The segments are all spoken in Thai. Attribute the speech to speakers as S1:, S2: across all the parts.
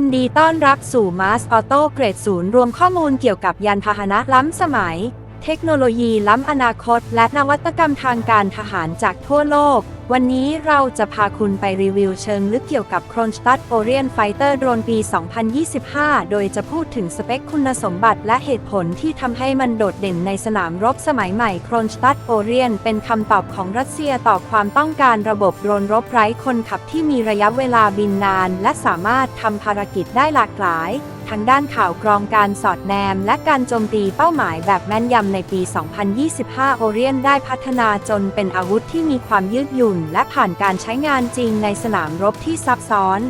S1: ยินดีต้อนรับสู่ Mars Auto เกรดศูนย์รวมข้อมูลเกี่ยวกับยานพาหนะล้ำสมัย เทคโนโลยีล้ำอนาคต และนวัตกรรมทางการทหารจากทั่วโลก วันนี้เราจะพาคุณไปรีวิวเชิงลึกเกี่ยวกับ Kronstadt Orion Fighter Drone ปี 2025 โดยจะพูดถึงสเปคคุณสมบัติและเหตุผลที่ทำให้มันโดดเด่นในสนามรบสมัยใหม่ Kronstadt Orion เป็นคำตอบของรัสเซียต่อความต้องการระบบโดรนรบไร้คนขับที่มีระยะเวลาบินนาน และสามารถทำภารกิจได้หลากหลายทั้งด้านข่าวกรองการสอดแนม และการโจมตีเป้าหมายแบบแม่นยำในปี 2025 โอเรียนได้พัฒนาจนเป็นอาวุธที่มีความยืดหยุ่นและผ่านการใช้งานจริงในสนามรบที่ซับซ้อน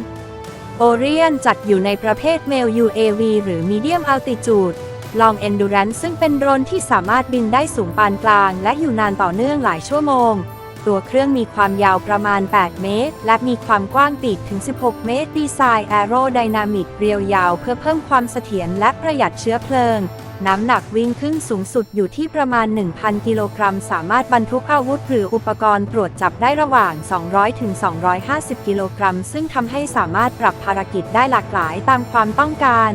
S1: โอเรียนจัดอยู่ในประเภทเมล UAV หรือ Medium Altitude Long Endurance ซึ่งเป็นโดรนที่สามารถบินได้สูงปานกลาง และอยู่นานต่อเนื่องหลายชั่วโมง ตัวเครื่องมีความยาวประมาณ 8 เมตร และมีความกว้างปีกถึง 16 เมตร ดีไซน์แอโรไดนามิกเรียวยาว เพื่อเพิ่มความเสถียรและประหยัดเชื้อเพลิง น้ำหนักวิ่งขึ้นสูงสุดอยู่ที่ประมาณ 1,000 กิโลกรัม สามารถบรรทุกอาวุธหรืออุปกรณ์ตรวจจับได้ระหว่าง 200 ถึง 250 กิโลกรัม ซึ่งทำให้สามารถปรับภารกิจได้หลากหลายตามความต้องการ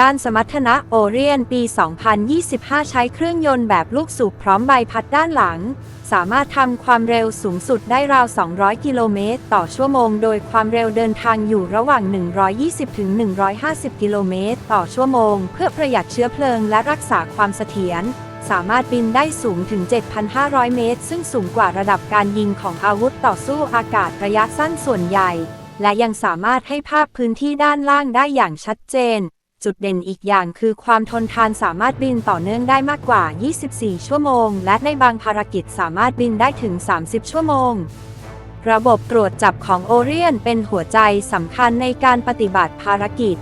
S1: ด้านสมรรถนะโอเรียนปี 2025 ใช้เครื่องยนต์แบบลูกสูบพร้อมใบพัดด้านหลัง สามารถทำความเร็วสูงสุดได้ราว 200 กิโลเมตร ต่อชั่วโมง โดยความเร็วเดินทางอยู่ระหว่าง 120ถึง150 กิโลเมตร ต่อชั่วโมง เพื่อประหยัดเชื้อเพลิงและรักษาความเสถียรสามารถบินได้สูงถึง 7,500 เมตร ซึ่งสูงกว่าระดับการยิงของอาวุธต่อสู้อากาศระยะสั้นส่วนใหญ่ และยังสามารถให้ภาพพื้นที่ด้านล่างได้อย่างชัดเจน จุดเด่นอีกอย่างคือความทนทานสามารถบินต่อเนื่องได้มากกว่า 24 ชั่วโมง และในบางภารกิจสามารถบินได้ถึง 30 ชั่วโมง ระบบตรวจจับของโอเรียนเป็นหัวใจสำคัญในการปฏิบัติภารกิจ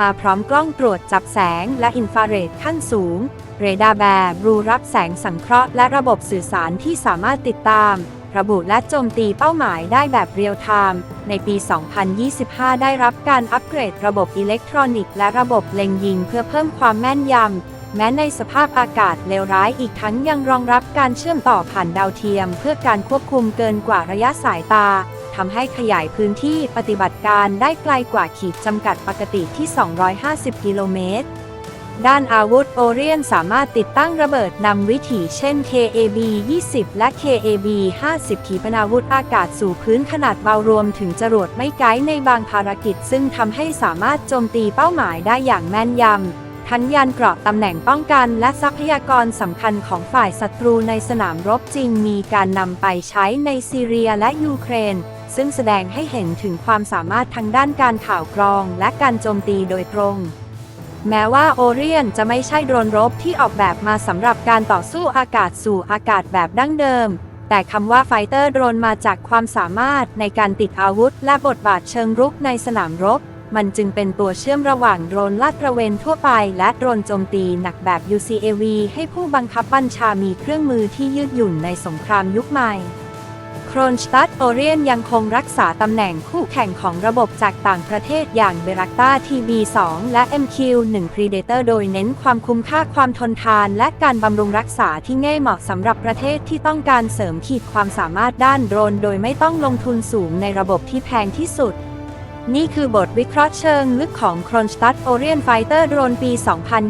S1: มาพร้อมกล้องตรวจจับแสงและอินฟราเรดขั้นสูง เรดาร์แบบรูรับแสงสังเคราะห์และระบบสื่อสารที่สามารถติดตาม ระบุและโจมตีเป้าหมายได้แบบเรียลไทม์ในปี 2025 ได้รับการอัปเกรดระบบอิเล็กทรอนิกส์และระบบเล็งยิงเพื่อเพิ่มความแม่นยำ แม้ในสภาพอากาศเลวร้ายอีกทั้งยังรองรับการเชื่อมต่อผ่านดาวเทียม เพื่อการควบคุมเกินกว่าระยะสายตาทำให้ขยายพื้นที่ปฏิบัติการได้ไกลกว่าขีดจำกัดปกติที่ 250 กิโลเมตร ด้านอาวุธโอเรียนสามารถติดตั้งระเบิดนำวิถีเช่น KAB 20 และ KAB 50 ขีปนาวุธอากาศสู่พื้นขนาดเบารวมถึงจรวดไม่ไกด์ในบางภารกิจ ซึ่งทำให้สามารถโจมตีเป้าหมายได้อย่างแม่นยำ ทั้งยานเกราะตำแหน่งป้องกัน และทรัพยากรสำคัญของฝ่ายศัตรูในสนามรบจริง มีการนำไปใช้ในซีเรียและยูเครนซึ่งแสดงให้เห็นถึงความสามารถทางด้านการข่าวกรองและการโจมตีโดยตรง แม้ว่าโอเรียนจะไม่ใช่โดรนรบที่ออกแบบมาสำหรับการต่อสู้อากาศสู่อากาศแบบดั้งเดิม แต่คำว่าไฟเตอร์โดรนมาจากความสามารถในการติดอาวุธ และบทบาทเชิงรุกในสนามรบ มันจึงเป็นตัวเชื่อมระหว่างโดรนลาดตระเวนทั่วไป และโดรนโจมตีหนักแบบ UCAV ให้ผู้บังคับบัญชามีเครื่องมือที่ยืดหยุ่นในสงครามยุคใหม่ โครนสตัดโอเรียนยังคงรักษาตำแหน่งคู่แข่งของระบบจากต่างประเทศอย่างเบรักตา TB2 และ MQ1 Predator โดยเน้นความคุ้มค่าความทนทาน และการบำรุงรักษาที่ง่ายเหมาะสำหรับประเทศที่ต้องการเสริมขีดความสามารถด้านโดรน โดยไม่ต้องลงทุนสูงในระบบที่แพงที่สุด นี่คือบทวิเคราะห์เชิงลึกของ k r o n s t a t Orion Fighter Drone ปี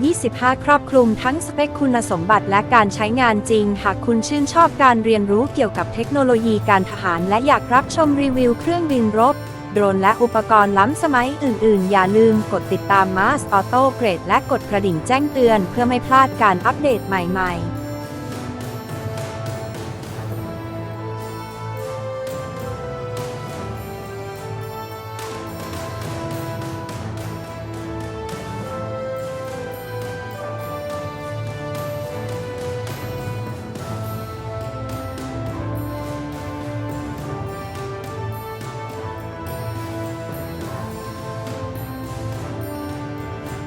S1: 2025 ครอบคลุมทั้งสเปคคุณสมบัติและการใช้งานจริง หากคุณชื่นชอบการเรียนรู้เกี่ยวกับเทคโนโลยีการทหาร และอยากรับชมรีวิวเครื่องบินรบ โดรนและอุปกรณ์ล้ำสมัยอื่น ๆ อย่าลืมกดติดตาม Mars Auto Grade และกดกระดิ่งแจ้งเตือน เพื่อไม่พลาดการอัปเดตใหม่ ๆ